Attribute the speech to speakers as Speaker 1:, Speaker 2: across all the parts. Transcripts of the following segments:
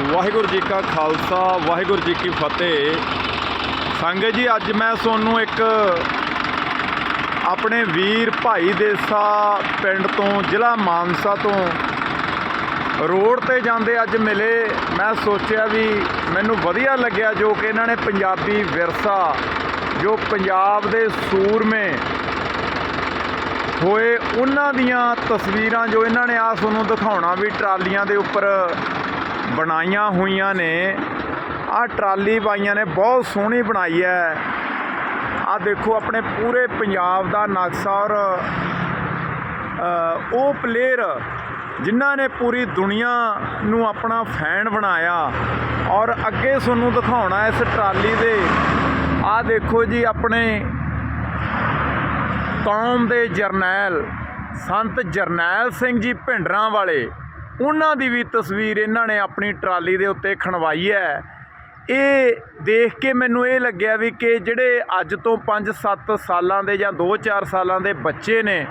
Speaker 1: ਵਾਹਿਗੁਰੂ ਜੀ ਕਾ ਖਾਲਸਾ, ਵਾਹਿਗੁਰੂ ਜੀ ਕੀ ਫਤਿਹ। ਸੰਗਤ ਜੀ, ਅੱਜ ਮੈਂ ਤੁਹਾਨੂੰ ਇੱਕ ਆਪਣੇ ਵੀਰ ਭਾਈ ਦੇਸਾ ਪਿੰਡ ਤੋਂ, ਜ਼ਿਲ੍ਹਾ ਮਾਨਸਾ ਤੋਂ ਰੋਡ ਤੇ ਜਾਂਦੇ ਅੱਜ ਮਿਲੇ। ਮੈਂ ਸੋਚਿਆ ਵੀ ਮੈਨੂੰ ਵਧੀਆ ਲੱਗਿਆ ਜੋ ਕਿ ਇਹਨਾਂ ਨੇ ਪੰਜਾਬੀ ਵਿਰਸਾ, ਜੋ ਪੰਜਾਬ ਦੇ ਸੂਰਮੇ ਹੋਏ, ਉਹਨਾਂ ਦੀਆਂ ਤਸਵੀਰਾਂ ਜੋ ਇਹਨਾਂ ਨੇ ਆ ਤੁਹਾਨੂੰ ਦਿਖਾਉਣਾ ਵੀ ਟਰਾਲੀਆਂ ਦੇ ਉੱਪਰ ਬਣਾਈਆਂ ਹੋਈਆਂ ਨੇ। ਆ ਟਰਾਲੀ ਪਾਈਆਂ ਨੇ ਬਹੁਤ ਸੋਹਣੀ ਬਣਾਈ ਹੈ। ਆ ਦੇਖੋ ਆਪਣੇ ਪੂਰੇ ਪੰਜਾਬ ਦਾ ਨਕਸ਼ਾ ਔਰ ਉਹ ਪਲੇਅਰ ਜਿਨ੍ਹਾਂ ਨੇ ਪੂਰੀ ਦੁਨੀਆ ਨੂੰ ਆਪਣਾ ਫੈਨ ਬਣਾਇਆ। ਔਰ ਅੱਗੇ ਤੁਹਾਨੂੰ ਦਿਖਾਉਣਾ ਇਸ ਟਰਾਲੀ ਦੇ। ਆ ਦੇਖੋ ਜੀ ਆਪਣੇ ਕੌਮ ਦੇ ਜਰਨੈਲ, ਸੰਤ ਜਰਨੈਲ ਸਿੰਘ ਜੀ ਭਿੰਡਰਾਂ ਵਾਲੇ ਉਹਨਾਂ ਦੀ ਵੀ ਤਸਵੀਰ ਇਹਨਾਂ ਨੇ ਆਪਣੀ ਟਰਾਲੀ ਦੇ ਉੱਤੇ ਖਣਵਾਈ ਹੈ। ਇਹ ਦੇਖ ਕੇ ਮੈਨੂੰ ਇਹ ਲੱਗਿਆ ਵੀ ਕਿ ਜਿਹੜੇ ਅੱਜ ਤੋਂ 5-7 ਸਾਲਾਂ ਦੇ ਜਾਂ 2-4 ਸਾਲਾਂ ਦੇ ਬੱਚੇ ਨੇ,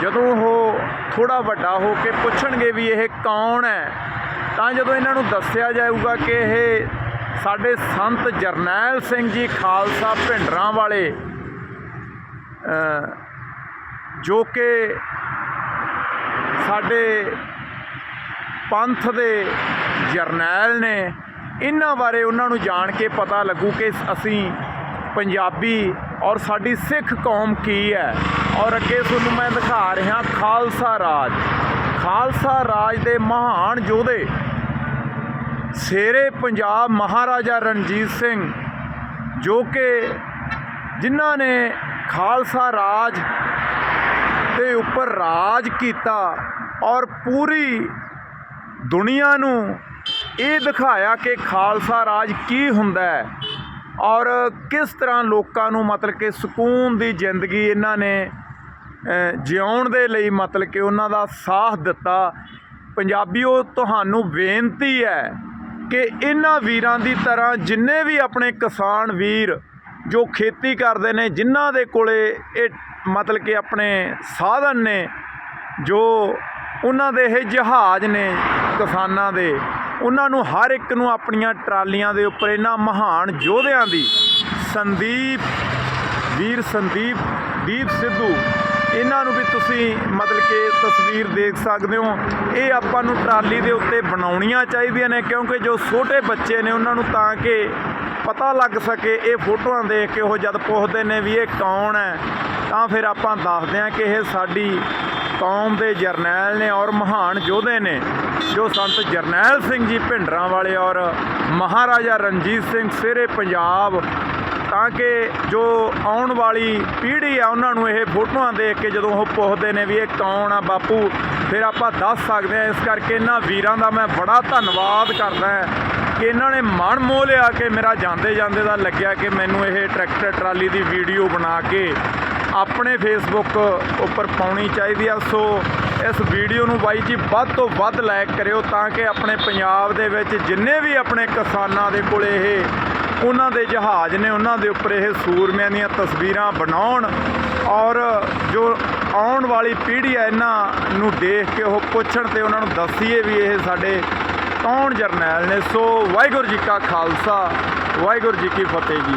Speaker 1: ਜਦੋਂ ਉਹ ਥੋੜਾ ਵੱਡਾ ਹੋ ਕੇ ਪੁੱਛਣਗੇ ਵੀ ਇਹ ਕੌਣ ਹੈ, ਤਾਂ ਜਦੋਂ ਇਹਨਾਂ ਨੂੰ ਦੱਸਿਆ ਜਾਊਗਾ ਕਿ ਇਹ ਸਾਡੇ ਸੰਤ ਜਰਨੈਲ ਸਿੰਘ ਜੀ ਖਾਲਸਾ ਭਿੰਡਰਾਂ ਵਾਲੇ ਜੋ ਕਿ ਸਾਡੇ ਪੰਥ ਦੇ ਜਰਨੈਲ ਨੇ ਇਹਨਾਂ ਬਾਰੇ ਉਹਨਾਂ ਨੂੰ ਜਾਣ ਕੇ ਪਤਾ ਲੱਗੂ ਕਿ ਅਸੀਂ ਪੰਜਾਬੀ ਔਰ ਸਾਡੀ ਸਿੱਖ ਕੌਮ ਕੀ ਹੈ। ਔਰ ਅੱਗੇ ਤੁਹਾਨੂੰ ਮੈਂ ਦਿਖਾ ਰਿਹਾ ਖਾਲਸਾ ਰਾਜ। ਖਾਲਸਾ ਰਾਜ ਦੇ ਮਹਾਨ ਯੋਧੇ ਸ਼ੇਰੇ ਪੰਜਾਬ ਮਹਾਰਾਜਾ ਰਣਜੀਤ ਸਿੰਘ, ਜੋ ਕਿ ਜਿਨ੍ਹਾਂ ਨੇ ਖਾਲਸਾ ਰਾਜ ਦੇ ਉੱਪਰ ਰਾਜ ਕੀਤਾ ਔਰ ਪੂਰੀ ਦੁਨੀਆ ਨੂੰ ਇਹ ਦਿਖਾਇਆ ਕਿ ਖਾਲਸਾ ਰਾਜ ਕੀ ਹੁੰਦਾ ਹੈ ਔਰ ਕਿਸ ਤਰ੍ਹਾਂ ਲੋਕਾਂ ਨੂੰ ਮਤਲਬ ਕਿ ਸਕੂਨ ਦੀ ਜ਼ਿੰਦਗੀ ਇਹਨਾਂ ਨੇ ਅ, ਜਿਉਣ ਦੇ ਲਈ ਮਤਲਬ ਕਿ ਉਹਨਾਂ ਦਾ ਸਾਥ ਦਿੱਤਾ। ਪੰਜਾਬੀਓ ਤੁਹਾਨੂੰ ਬੇਨਤੀ ਹੈ ਕਿ ਇਹਨਾਂ ਵੀਰਾਂ ਦੀ ਤਰ੍ਹਾਂ ਜਿੰਨੇ ਵੀ ਆਪਣੇ ਕਿਸਾਨ ਵੀਰ ਜੋ ਖੇਤੀ ਕਰਦੇ ਨੇ ਜਿਨ੍ਹਾਂ ਦੇ ਕੋਲੇ ਇਹ ਮਤਲਬ ਕਿ ਆਪਣੇ ਸਾਧਨ ਨੇ ਜੋ ਉਹਨਾਂ ਦੇ ਇਹ ਜਹਾਜ਼ ਨੇ ਕਿਸਾਨਾਂ ਦੇ, ਉਹਨਾਂ ਨੂੰ ਹਰ ਇੱਕ ਨੂੰ ਆਪਣੀਆਂ ਟਰਾਲੀਆਂ ਦੇ ਉੱਪਰ ਇਹਨਾਂ ਮਹਾਨ ਯੋਧਿਆਂ ਦੀ, ਸੰਦੀਪ, ਵੀਰ ਸੰਦੀਪ, ਦੀਪ ਸਿੱਧੂ, ਇਹਨਾਂ ਨੂੰ ਵੀ ਤੁਸੀਂ ਮਤਲਬ ਕਿ ਤਸਵੀਰ ਦੇਖ ਸਕਦੇ ਹੋ। ਇਹ ਆਪਾਂ ਨੂੰ ਟਰਾਲੀ ਦੇ ਉੱਤੇ ਬਣਾਉਣੀਆਂ ਚਾਹੀਦੀਆਂ ਨੇ, ਕਿਉਂਕਿ ਜੋ ਛੋਟੇ ਬੱਚੇ ਨੇ ਉਹਨਾਂ ਨੂੰ ਤਾਂ ਕਿ ਪਤਾ ਲੱਗ ਸਕੇ, ਇਹ ਫੋਟੋਆਂ ਦੇਖ ਕੇ ਉਹ ਜਦ ਪੁੱਛਦੇ ਨੇ ਵੀ ਇਹ ਕੌਣ ਹੈ, ਤਾਂ ਫਿਰ ਆਪਾਂ ਦੱਸਦੇ ਹਾਂ ਕਿ ਇਹ ਸਾਡੀ ਕੌਮ ਦੇ ਜਰਨੈਲ ਨੇ ਔਰ ਮਹਾਨ ਯੋਧੇ ਨੇ, ਜੋ ਸੰਤ ਜਰਨੈਲ ਸਿੰਘ ਜੀ ਭਿੰਡਰਾਂ ਵਾਲੇ ਔਰ ਮਹਾਰਾਜਾ ਰਣਜੀਤ ਸਿੰਘ ਸਿਰੇ ਪੰਜਾਬ, ਤਾਂ ਕਿ ਜੋ ਆਉਣ ਵਾਲੀ ਪੀੜ੍ਹੀ ਆ ਉਹਨਾਂ ਨੂੰ ਇਹ ਫੋਟੋਆਂ ਦੇਖ ਕੇ ਜਦੋਂ ਉਹ ਪੁੱਛਦੇ ਨੇ ਵੀ ਇਹ ਕੌਣ ਆ ਬਾਪੂ, ਫਿਰ ਆਪਾਂ ਦੱਸ ਸਕਦੇ ਆ ਇਸ ਕਰਕੇ ਇਹਨਾਂ ਵੀਰਾਂ ਦਾ ਮੈਂ ਬੜਾ ਧੰਨਵਾਦ ਕਰਦਾ ਕਿ ਇਹਨਾਂ ਨੇ ਮਨ ਮੋਹ ਲਿਆ ਕੇ ਮੇਰਾ ਜਾਂਦੇ ਜਾਂਦੇ ਦਾ ਲੱਗਿਆ ਕਿ ਮੈਨੂੰ ਇਹ ਟਰੈਕਟਰ ਟਰਾਲੀ ਦੀ ਵੀਡੀਓ ਬਣਾ ਕੇ ਆਪਣੇ ਫੇਸਬੁੱਕ ਉੱਪਰ ਪਾਉਣੀ ਚਾਹੀਦੀ ਆ। ਸੋ ਇਸ ਵੀਡੀਓ ਨੂੰ ਬਾਈ ਜੀ ਵੱਧ ਤੋਂ ਵੱਧ ਲਾਈਕ ਕਰਿਓ ਤਾਂ ਕਿ ਆਪਣੇ ਪੰਜਾਬ ਦੇ ਵਿੱਚ ਜਿੰਨੇ ਵੀ ਆਪਣੇ ਕਿਸਾਨਾਂ ਦੇ ਕੋਲ ਇਹ ਉਹਨਾਂ ਦੇ ਜਹਾਜ਼ ਨੇ, ਉਹਨਾਂ ਦੇ ਉੱਪਰ ਇਹ ਸੂਰਮਿਆਂ ਦੀਆਂ ਤਸਵੀਰਾਂ ਬਣਾਉਣ ਔਰ ਜੋ ਆਉਣ ਵਾਲੀ ਪੀੜ੍ਹੀ ਹੈ ਇਹਨਾਂ ਨੂੰ ਦੇਖ ਕੇ ਉਹ ਪੁੱਛਣ ਤੇ ਉਹਨਾਂ ਨੂੰ ਦੱਸੀਏ ਵੀ ਇਹ ਸਾਡੇ ਕੌਣ ਜਰਨੈਲ ਨੇ। ਸੋ ਵਾਹਿਗੁਰੂ ਜੀ ਕਾ ਖਾਲਸਾ, ਵਾਹਿਗੁਰੂ ਜੀ ਕੀ ਫਤਿਹ ਜੀ।